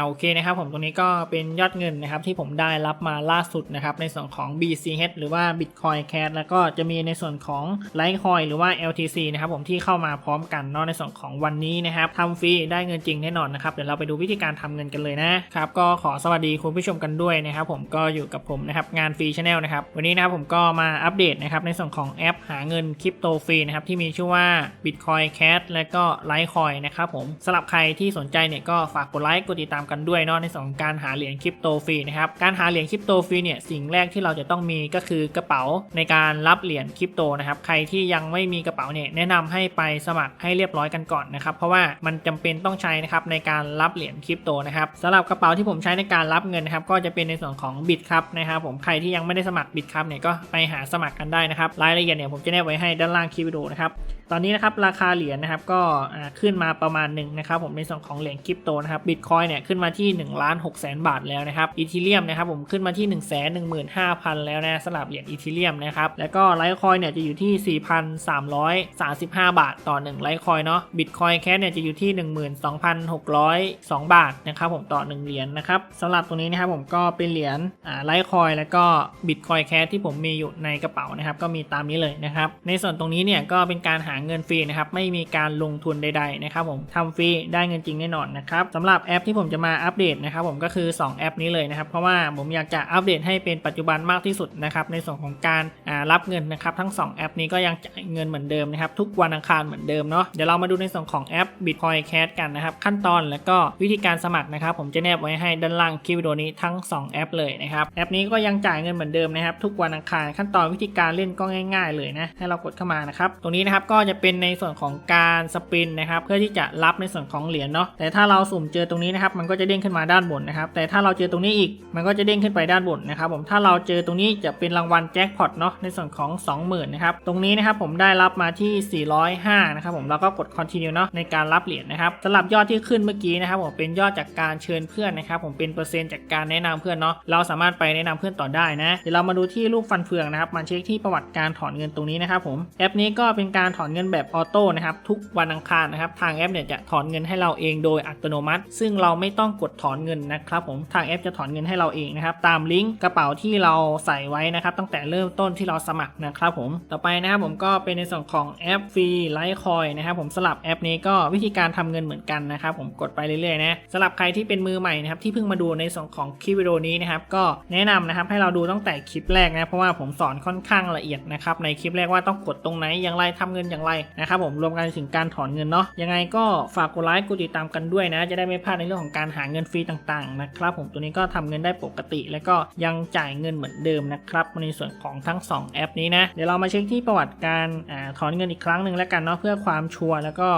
เอาโอเคนะครับผมตรงนี้ก็เป็นยอดเงินนะครับที่ผมได้รับมาล่าสุดนะครับในส่วนของ BCH หรือว่า Bitcoin Cash แล้วก็จะมีในส่วนของ Litecoin หรือว่า LTC นะครับผมที่เข้ามาพร้อมกันเนาะในส่วนของวันนี้นะครับทำฟรีได้เงินจริงแน่นอนนะครับเดี๋ยวเราไปดูวิธีการทำเงินกันเลยนะครับก็ขอสวัสดีคุณผู้ชมกันด้วยนะครับผมก็อยู่กับผมนะครับงานฟรีชาแนลนะครับวันนี้นะครับผมก็มาอัปเดตนะครับในส่วนของแอปหาเงินคริปโตฟรีนะครับที่มีชื่อว่า Bitcoin Cash และก็ Litecoin นะครับผมสำหรับใครที่สนใจเนี่ยก็ฝากกดไลค์กดติดตามกันด้วยเนาะในส่วนของการหาเหรียญคริปโตฟรีนะครับการหาเหรียญคริปโตฟรีเนี่ยสิ่งแรกที่เราจะต้องมีก็คือกระเป๋าในการรับเหรียญคริปโตนะครับใครที่ยังไม่มีกระเป๋าเนี่ยแนะนำให้ไปสมัครให้เรียบร้อยกันก่อนนะครับเพราะว่ามันจำเป็นต้องใช้นะครับในการรับเหรียญคริปโตนะครับสำหรับกระเป๋าที่ผมใช้ในการรับเงินนะครับก็จะเป็นในส่วนของบิตครับนะครับผมใครที่ยังไม่ได้สมัครบิตครับเนี่ยก็ไปหาสมัครกันได้นะครับรายละเอียดเนี่ยผมจะแนบไว้ให้ด้านล่างคลิปวิดีโอนะครับ ตอนนี้นะครับราคาเหรียญนะครับก็ขึ้นมาประมาณหนึ่งนะครับผมในส่วนของเหรียญคริปโตนะครับบิตคอยเนี่ยขึ้นมาที่1นึ่งล้านหกแสนบาทแล้วนะครับอีทีเรียมนะครับผมขึ้นมาที่1นึ่งแสนหนึ่งหมื่นห้าพันแล้วนะสำหรับเหรียญอีทีเรียมนะครับแล้วก็ไลท์คอยเนี่ยจะอยู่ที่ 4,335 บาทต่อ1ไลท์คอยเนาะบิตคอยแคสเนี่ยจะอยู่ที่ 12,602 บาทนะครับผมต่อ 1 เหรียญนะครับสำหรับตรงนี้นะครับผมก็เป็นเหรียญไลท์คอยแล้วก็บิตคอยแคสที่ผมมีอยู่ในกระเป๋านะครับก็มีตามนี้เลยนะครับในส่วนตรงนี้เนี่ยก็เป็นการหาเงินฟรีนะครับไม่มีการลงทุนใดๆนะครับผมทำฟรีได้เงินจริงแน่นอนนะครับสำหรับแอปที่ผมจะมาอัปเดตนะครับผมก็คือ 2 แอปนี้เลยนะครับเพราะว่าผมอยากจะอัปเดตให้เป็นปัจจุบันมากที่สุดนะครับในส่วนของการรับเงินนะครับทั้ง 2 แอปนี้ก็ยังจ่ายเงินเหมือนเดิมนะครับทุกวันอังคารเหมือนเดิมเนาะเดี๋ยวเรามาดูในส่วนของแอป Bitcoin Cash กันนะครับขั้นตอนแล้วก็วิธีการสมัครนะครับผมจะแนบไว้ให้ด้านล่างคลิปวิดีโอนี้ทั้ง 2 แอปเลยนะครับแอปนี้ก็ยังจ่ายเงินเหมือนเดิมนะครับทุกวันอังคารขั้นตอนวิธีการเล่นก็ง่าย ๆ เลยนะให้เรากดเข้ามานะครับตรงนี้นะครับก็จะเป็นในส่วนของการสปินนะครับเพื่อที่จะรับในส่วนของเหรียญเนาะแต่ถ้าเราสุ่มเจอตรงนี้นะครับมันก็จะเด้งขึ้นมาด้านบนนะครับแต่ถ้าเราเจอตรงนี้อีกมันก็จะเด้งขึ้นไปด้านบนนะครับผมถ้าเราเจอตรงนี้จะเป็นรางวัลแจ็คพอตเนาะในส่วนของ 20,000นะครับตรงนี้นะครับผมได้รับมาที่ 405นะครับผมแล้วก็กด continue เนาะในการรับเหรียญนะครับสำหรับยอดที่ขึ้นเมื่อกี้นะครับผมเป็นยอดจากการเชิญเพื่อนนะครับผมเป็นเปอร์เซ็นต์จากการแนะนำเพื่อนเนาะเราสามารถไปแนะนำเพื่อนต่อได้นะเดี๋ยวเรามาดูที่รูปฟันเฟืองนะครับมาเช็คที่ประวัติการถอนเงินตรงนี้นะครับผมแอปนี้ก็เป็นการถอนเงินแบบออโต้นะครับทุกวันอังคารนะครับทางแอปเนี่ยจะถอนเงินให้เราเองโดยอัตโนมัติ ซึ่งเราไม่ต้องกดถอนเงินนะครับผมทางแอปจะถอนเงินให้เราเองนะครับตามลิงก์กระเป๋าที่เราใส่ไว้นะครับตั้งแต่เริ่มต้นที่เราสมัครนะครับผมต่อไปนะครับผมก็เป็นในส่วนของแอปฟรีไลท์คอยนะครับผมสลับแอปนี้ก็วิธีการทำเงินเหมือนกันนะครับผมกดไปเรื่อยๆนะสำหรับใครที่เป็นมือใหม่นะครับที่เพิ่งมาดูในส่วนของคลิปวิดีโอนี้นะครับก็แนะนำนะครับให้เราดูตั้งแต่คลิปแรกนะเพราะว่าผมสอนค่อนข้างละเอียดนะครับในคลิปแรกว่าต้องกดตรงไหนอย่างไรทำเงินอย่างไรนะครับผมรวมกันถึงการถอนเงินเนาะยังไงก็ฝากกดไลค์กดติดตามกันด้วยนะ จะได้ไม่พลาดในเรื่องของการหาเงินฟรีต่างๆนะครับผมตัวนี้ก็ทำเงินได้ปกติ แล้วก็ยังจ่ายเงินเหมือนเดิมนะครับในส่วนของทั้ง 2 แอปนี้นะเดี๋ยวเรามาเช็คที่ประวัติการอถอนเงินอีกครั้งหนึ่งแล้วกันเนาะเพื่อความชัวร์แล้วก็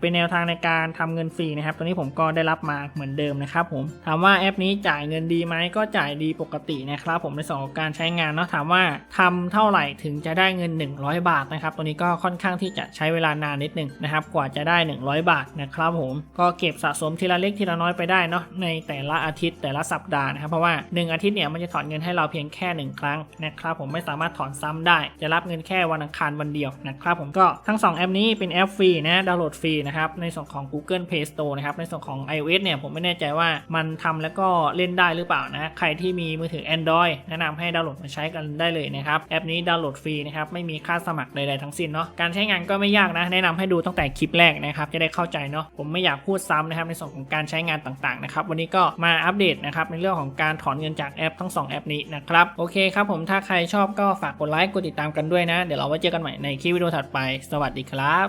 เป็นแนวทางในการทำเงินฟรีนะครับตัวนี้ผมก็ได้รับมาเหมือนเดิมนะครับผมถามว่าแอปนี้จ่ายเงินดีไหมก็จ่ายดีปกตินะครับผมในส่วนของการใช้งานเนาะถามว่าทำเท่าไหร่ถึงจะได้เงิน 100 บาทนะครับตัวนี้ก็ค่อนข้างที่จะใช้เวลานานนิดนึงนะครับกว่าจะได้ 100 บาทนะครับผมก็เก็บสะสมทีละเล็กทีละน้อยไปได้เนาะในแต่ละอาทิตย์แต่ละสัปดาห์นะครับเพราะว่า 1 อาทิตย์เนี่ยมันจะถอนเงินให้เราเพียงแค่ 1 ครั้งนะครับผมไม่สามารถถอนซ้ำได้ จะรับเงินแค่วันอังคารวันเดียวนะครับผมก็ทั้ง 2 แอปนี้เป็นแอปฟรีนะดาวน์โหลดฟรีนะครับในส่วนของ Google Play Store นะครับในส่วนของ iOS เนี่ยผมไม่แน่ใจว่ามันทำแล้วก็เล่นได้หรือเปล่านะใครที่มีมือถือ Android แนะนำให้ดาวน์โหลดมาใช้กันได้เลยนะครับแอปนี้ดาวน์โหลดฟรีนะครับไม่มีค่าสมัครใดๆทั้งสิ้นเนาะการใช้งานก็ไม่ยากนะ แนะนำให้ดูตั้งแต่คลิปแรกนะครับ จะได้เข้าใจเนาะ ผมไม่อยากพูดซ้ำนะครับในส่วนของการใช้งานต่างๆนะครับ วันนี้ก็มาอัปเดตนะครับในเรื่องของการถอนเงินจากแอปทั้ง 2 แอปนี้นะครับ โอเคครับผม ถ้าใครชอบก็ฝากกดไลค์ กดติดตามกันด้วยนะ เดี๋ยวเราไว้เจอกันใหม่ในคลิปวิดีโอถัดไป สวัสดีครับ